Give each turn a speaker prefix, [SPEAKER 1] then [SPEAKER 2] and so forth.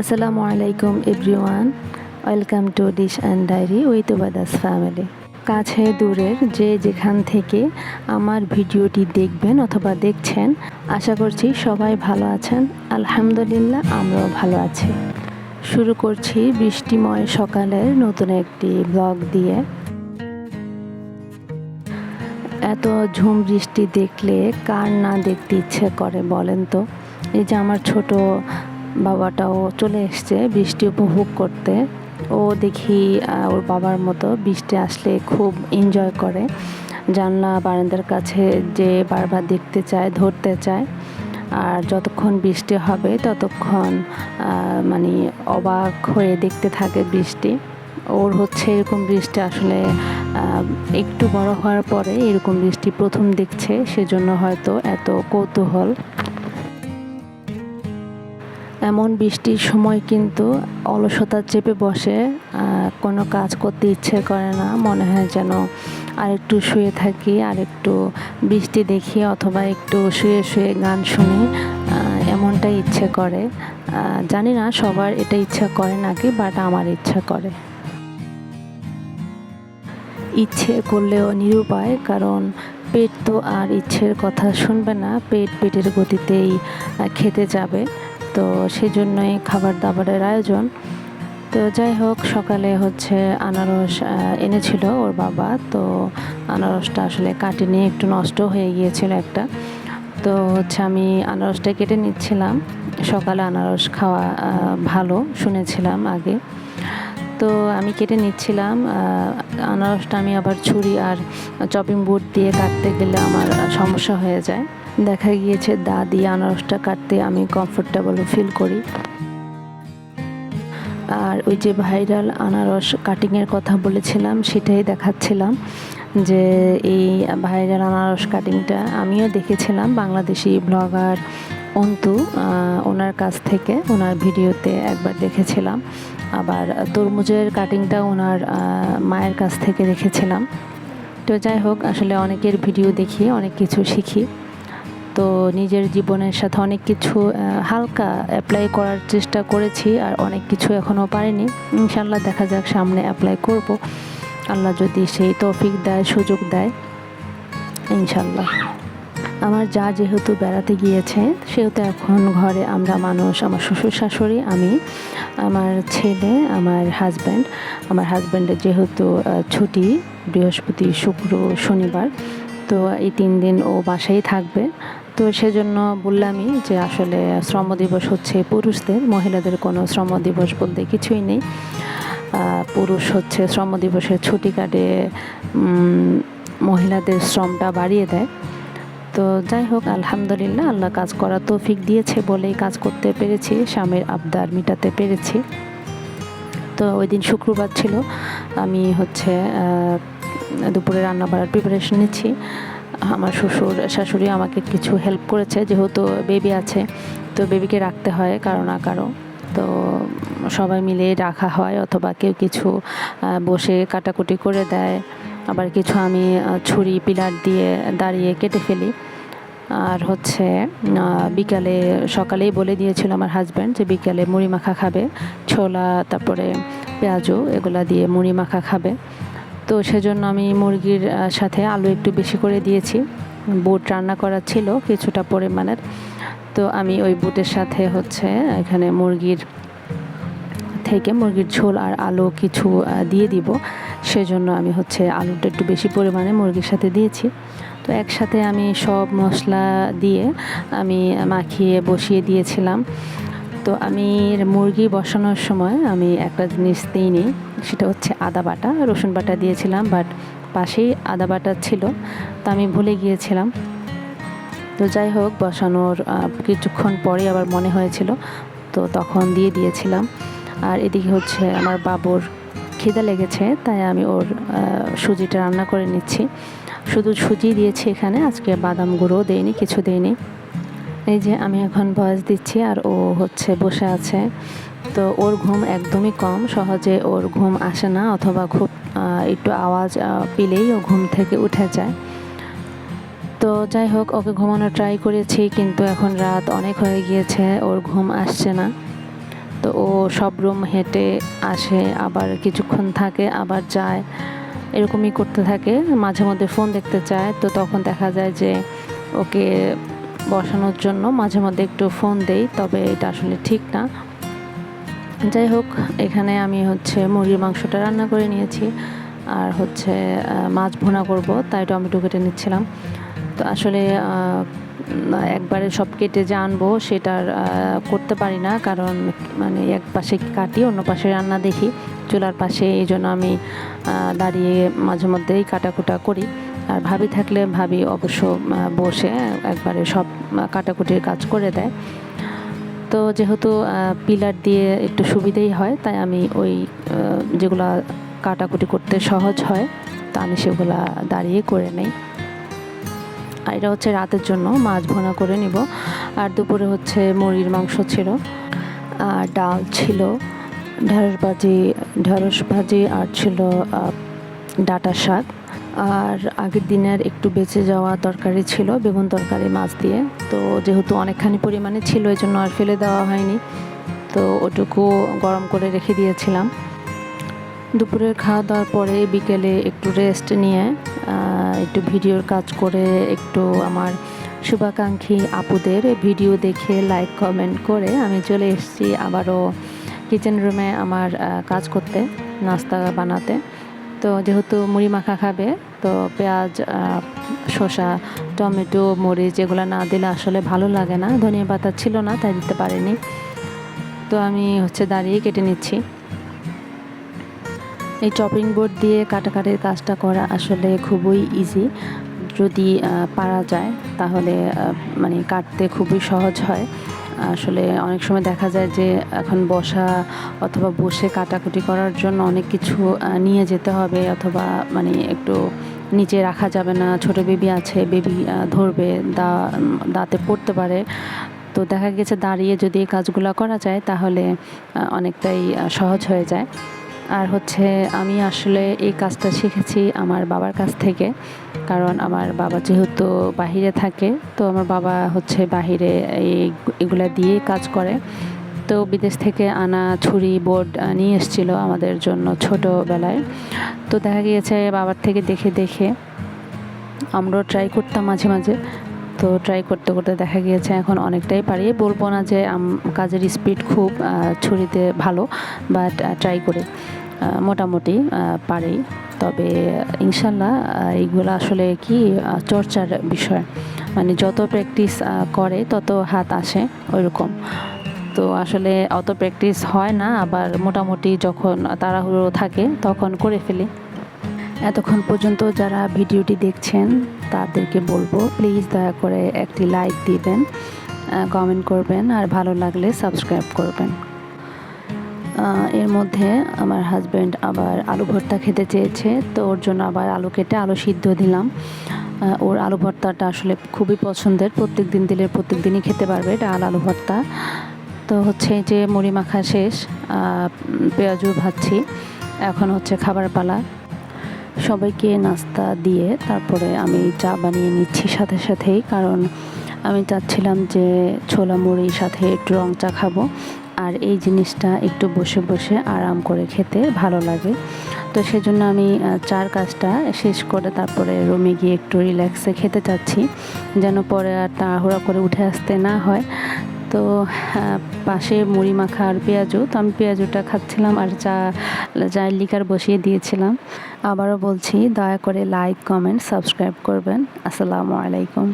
[SPEAKER 1] আসসালামু আলাইকুম everyone. Welcome to dish and diary with ওবাদাস family. কাছে দূরের যে যেখান থেকে আমার ভিডিওটি দেখবেন অথবা দেখছেন, আশা করছি সবাই ভালো আছেন। আলহামদুলিল্লাহ, আমরাও ভালো আছি। শুরু করছি বৃষ্টিময় সকালের নতুন একটি ব্লগ দিয়ে। এত ঝুম বৃষ্টি দেখলে কার না দেখতে ইচ্ছে করে বলেন তো? এই যে আমার ছোট বাবাটাও চলে এসছে, বৃষ্টি উপভোগ করতে। ও দেখি ওর বাবার মতো বৃষ্টি আসলে খুব এনজয় করে। জানলা বারান্দার কাছে যে বারবার দেখতে চায়, ধরতে চায়। আর যতক্ষণ বৃষ্টি হবে, ততক্ষণ মানে অবাক হয়ে দেখতে থাকে বৃষ্টি। ওর হচ্ছে এরকম বৃষ্টি আসলে একটু বড় হওয়ার পরে এরকম বৃষ্টি প্রথম দেখছে, সেজন্য হয়তো এত কৌতূহল। এমন বৃষ্টির সময় কিন্তু অলসতা চেপে বসে কোনো কাজ করতে ইচ্ছে করে না। মনে হয় যেন আর একটু শুয়ে থাকি আর একটু বৃষ্টি দেখি অথবা একটু শুয়ে শুয়ে গান শুনি এমনটাই ইচ্ছে করে। জানি না সবার এটা ইচ্ছা করে নাকি বাট আমার ইচ্ছা করে। ইচ্ছে করলেও নিরুপায়, কারণ পেট তো আর ইচ্ছের কথা শুনবে না, পেট পেটের গতিতেই খেতে যাবে। তো সেজন্যই খাবার দাবারের আয়োজন। তো যাই হোক, সকালে হচ্ছে আনারস এনেছিল ওর বাবা। তো আনারসটা আসলে কাটেনি, একটু নষ্ট হয়ে গিয়েছিল একটা। তো হচ্ছে আমি আনারসটা কেটে নিচ্ছিলাম। সকালে আনারস খাওয়া ভালো শুনেছিলাম আগে। তো আমি কেটে নিচ্ছিলাম আনারসটা আমি আবার ছুরি আর চপিং বোর্ড দিয়ে কাটতে গেলে আমার সমস্যা হয়ে যায়। দেখা গিয়েছে দা দিয়ে আনারসটা কাটতে আমি কমফোর্টেবল ফিল করি। আর ওই যে ভাইরাল আনারস কাটিংয়ের কথা বলেছিলাম, সেটাই দেখাচ্ছিলাম যে এই ভাইরাল আনারস কাটিংটা আমিও দেখেছিলাম, বাংলাদেশি ব্লগার অন্তু ওনার কাছ থেকে, ওনার ভিডিওতে একবার দেখেছিলাম। আবার তরমুজের কাটিংটা ওনার মায়ের কাছ থেকে দেখেছিলাম। তো যাই হোক, আসলে অনেকের ভিডিও দেখি, অনেক কিছু শিখি। তো নিজের জীবনের সাথে অনেক কিছু হালকা অ্যাপ্লাই করার চেষ্টা করেছি আর অনেক কিছু এখনও পারিনি। ইনশাল্লাহ দেখা যাক সামনে অ্যাপ্লাই করব। আল্লাহ যদি সেই তৌফিক দেয়, সুযোগ দেয় ইনশাল্লাহ আমার যা যেহেতু বেড়াতে গিয়েছে, সেহেতু এখন ঘরে আমরা মানুষ, আমার শ্বশুর শাশুড়ি, আমি, আমার ছেলে, আমার হাজব্যান্ড আমার হাজব্যান্ডের যেহেতু ছুটি, বৃহস্পতি, শুক্র, শনিবার। তো এই তিন দিন ও বাসায় থাকবে। তো সেজন্য বললামই যে আসলে শ্রম দিবস হচ্ছে পুরুষদের, মহিলাদের কোনো শ্রম দিবস বলতে কিছুই নেই। পুরুষ হচ্ছে শ্রম দিবসের ছুটি কাটে মহিলাদের শ্রমটা বাড়িয়ে দেয়। তো যাই হোক, আলহামদুলিল্লাহ আল্লাহ কাজ করা তৌফিক দিয়েছে বলেই কাজ করতে পেরেছি, স্বামীর আবদার মেটাতে পেরেছি। তো ওই দিন শুক্রবার ছিল, আমি হচ্ছে দুপুরে রান্না বাড়ার প্রিপারেশন নিচ্ছি। আমার শ্বশুর, শাশুড়ি আমাকে কিছু হেল্প করেছে, যেহেতু বেবি আছে, তো বেবিকে রাখতে হয় কারও না কারও। তো সবাই মিলে রাখা হয় অথবা কেউ কিছু বসে কাটাকুটি করে দেয়। আবার কিছু আমি ছুরি, পিলার দিয়ে দাঁড়িয়ে কেটে ফেলি। আর হচ্ছে বিকালে সকালেই বলে দিয়েছিল আমার হাজব্যান্ড যে বিকালে মুড়ি মাখা খাবে, ছোলা, তারপরে পেঁয়াজু, এগুলা দিয়ে মুড়ি মাখা খাবে। তো সেজন্য আমি মুরগির সাথে আলু একটু বেশি করে দিয়েছি। বুট রান্না করা ছিল কিছুটা পরিমাণের। তো আমি ওই বুটের সাথে হচ্ছে এখানে মুরগির থেকে মুরগির ঝোল আর আলু কিছু দিয়ে দিব। সেজন্য আমি হচ্ছে আলুটা একটু বেশি পরিমাণে মুরগির সাথে দিয়েছি। তো একসাথে আমি সব মশলা দিয়ে আমি মাখিয়ে বসিয়ে দিয়েছিলাম। তো আমি মুরগি বসানোর সময় আমি একটা জিনিস দিইনি, সেটা হচ্ছে আদা বাটা। রসুন বাটা দিয়েছিলাম, বাট পাশেই আদা বাটা ছিল, তো আমি ভুলে গিয়েছিলাম। তো যাই হোক, বসানোর কিছুক্ষণ পরে আবার মনে হয়েছিল, তো তখন দিয়ে দিয়েছিলাম। আর এদিকে হচ্ছে আমার বাবুর খিদে লেগেছে, তাই আমি ওর সুজিটা রান্না করে নিচ্ছি। শুধু সুজি দিয়েছি এখানে, আজকে বাদাম গুঁড়ো দেয়নি কিছু দেয়নি এই যে আমি এখন ভয়েস দিচ্ছি আর ও হচ্ছে বসে আছে। তো ওর ঘুম একদমই কম, সহজে ওর ঘুম আসে না অথবা খুব একটু আওয়াজ পেলেই ও ঘুম থেকে উঠে যায়। তো যাই হোক, ওকে ঘুমানো ট্রাই করেছি কিন্তু এখন রাত অনেক হয়ে গিয়েছে, ওর ঘুম আসছে না। তো ও সব রুম হেঁটে আসে, আবার কিছুক্ষণ থাকে, আবার যায়। এরকমই করতে থাকে, মাঝে মধ্যে ফোন দেখতে চায়। তো তখন দেখা যায় যে ওকে বসানোর জন্য মাঝে মধ্যে একটু ফোন দেই, তবে এটা আসলে ঠিক না। যাই হোক, এখানে আমি হচ্ছে মুরগির মাংসটা রান্না করে নিয়েছি, আর হচ্ছে মাছ ভুনা করব, তাই টমেটো কেটে নিচ্ছিলাম। তো আসলে একবারে সব কেটে যে আনব সেটার করতে পারি না, কারণ মানে এক পাশে কাটি, অন্য পাশে রান্না দেখি। চুলার পাশে এই জন্য আমি দাঁড়িয়ে মাঝে মধ্যেই কাটাকুটা করি। আর ভাবি থাকলে ভাবি অবশ্য বসে একবারে সব কাটাকুটির কাজ করে দেয়। তো যেহেতু পিলার দিয়ে একটু সুবিধেই হয়, তাই আমি ওই যেগুলা কাটাকুটি করতে সহজ হয়, তা আমি সেগুলা দাঁড়িয়ে করে নেই। আর এটা হচ্ছে রাতের জন্য, মাছ ভোনা করে নিব। আর দুপুরে হচ্ছে মুরগির মাংস ছিল, আর ডাল ছিল, ঢেঁড়স ভাজি ঢেঁড়স ভাজি, আর ছিল ডাটা শাক আর আগের দিনের একটু বেঁচে যাওয়া তরকারি ছিল, বেগুন তরকারি, মাছ দিয়ে। তো যেহেতু অনেকখানি পরিমাণে ছিল এই জন্য আর ফেলে দেওয়া হয়নি। তো ওটুকু গরম করে রেখে দিয়েছিলাম। দুপুরের খাওয়া দাওয়ার পরে বিকেলে একটু রেস্ট নিয়ে একটু ভিডিওর কাজ করে একটু আমার শুভাকাঙ্ক্ষী আপুদের ভিডিও দেখে লাইক কমেন্ট করে আমি চলে এসেছি আবারও কিচেন রুমে আমার কাজ করতে, নাস্তা বানাতে। তো যেহেতু মুড়ি মাখা খাবে তো পেঁয়াজ শসা, টমেটো, মরিচ এগুলো না দিলে আসলে ভালো লাগে না। ধনিয়া পাতা ছিল না, তাই দিতে পারিনি। তো আমি হচ্ছে দাঁড়িয়ে কেটে নিচ্ছি। এই চপিং বোর্ড দিয়ে কাটাকাটির কাজটা করা আসলে খুবই ইজি যদি পারা যায়, তাহলে মানে কাটতে খুবই সহজ হয়। আসলে অনেক সময় দেখা যায় যে এখন বসা অথবা বসে কাটাকুটি করার জন্য অনেক কিছু নিয়ে যেতে হবে অথবা মানে একটু নিচে রাখা যাবে না। ছোট বেবি আছে, বেবি ধরবে, দা, দাঁতে পড়তে পারে। তো দেখা গেছে দাঁড়িয়ে যদি এই কাজগুলো করা যায় তাহলে অনেকটাই সহজ হয়ে যায়। আর হচ্ছে আমি আসলে এই কাজটা শিখেছি আমার বাবার কাছ থেকে। কারণ আমার বাবা যেহেতু বাহিরে থাকে, তো আমার বাবা হচ্ছে বাহিরে এই এগুলা দিয়ে কাজ করে। তো বিদেশ থেকে আনা ছুরি, বোর্ড নিয়ে এসেছিল আমাদের জন্য ছোটোবেলায়। তো দেখা গিয়েছে বাবার থেকে দেখে দেখে আমরাও ট্রাই করতাম মাঝে মাঝে। তো ট্রাই করতে করতে দেখা গিয়েছে এখন অনেকটাই পারি। বলব না যে কাজের স্পিড খুব ছুরিতে ভালো বাট ট্রাই করি। মোটামুটি পারি। তবে ইনশাল্লাহ এইগুলো আসলে কি চর্চার বিষয়। মানে যত প্র্যাকটিস করে তত হাত আসে ওইরকম। তো আসলে অত প্র্যাকটিস হয় না, আবার মোটামুটি যখন তাড়াহুড়ো থাকে তখন করে ফেলি। এতক্ষণ পর্যন্ত যারা ভিডিওটি দেখছেন, তাদেরকে বলব প্লিজ দয়া করে একটি লাইক দিবেন কমেন্ট করবেন, আর ভালো লাগলে সাবস্ক্রাইব করবেন। এর মধ্যে আমার হাজব্যান্ড আবার আলু ভর্তা খেতে চেয়েছে, তো ওর জন্য আবার আলু কেটে আলু সিদ্ধ দিলাম। ওর আলু ভর্তাটা আসলে খুবই পছন্দের প্রত্যেক দিন দিলে প্রত্যেক দিনই খেতে পারবে, ডাল, আলু ভর্তা। তো হচ্ছে যে মুড়ি মাখা শেষ পেঁয়াজু ভাজছি, এখন হচ্ছে খাবার পালা। সবাইকে নাস্তা দিয়ে তারপরে আমি চা বানিয়ে নিচ্ছি সাথে সাথেই, কারণ আমি চাচ্ছিলাম যে ছোলা মুড়ির সাথে একটু রং চা খাব। আর এই জিনিসটা একটু বসে বসে আরাম করে খেতে ভালো লাগে। তো সেজন্য আমি চার কাজটা শেষ করে তারপরে রুমে গিয়ে একটু রিল্যাক্সে খেতে চাচ্ছি, যেন পরে আর তাড়াহুড়া করে উঠে আসতে না হয়। তো পাশে মুড়ি মাখা আর পেঁয়াজু তো আমি পেঁয়াজুটা খাচ্ছিলাম আর চা, চায়ের লিকার বসিয়ে দিয়েছিলাম। আবারও বলছি, দয়া করে লাইক কমেন্ট সাবস্ক্রাইব করবেন। আসসালামু আলাইকুম।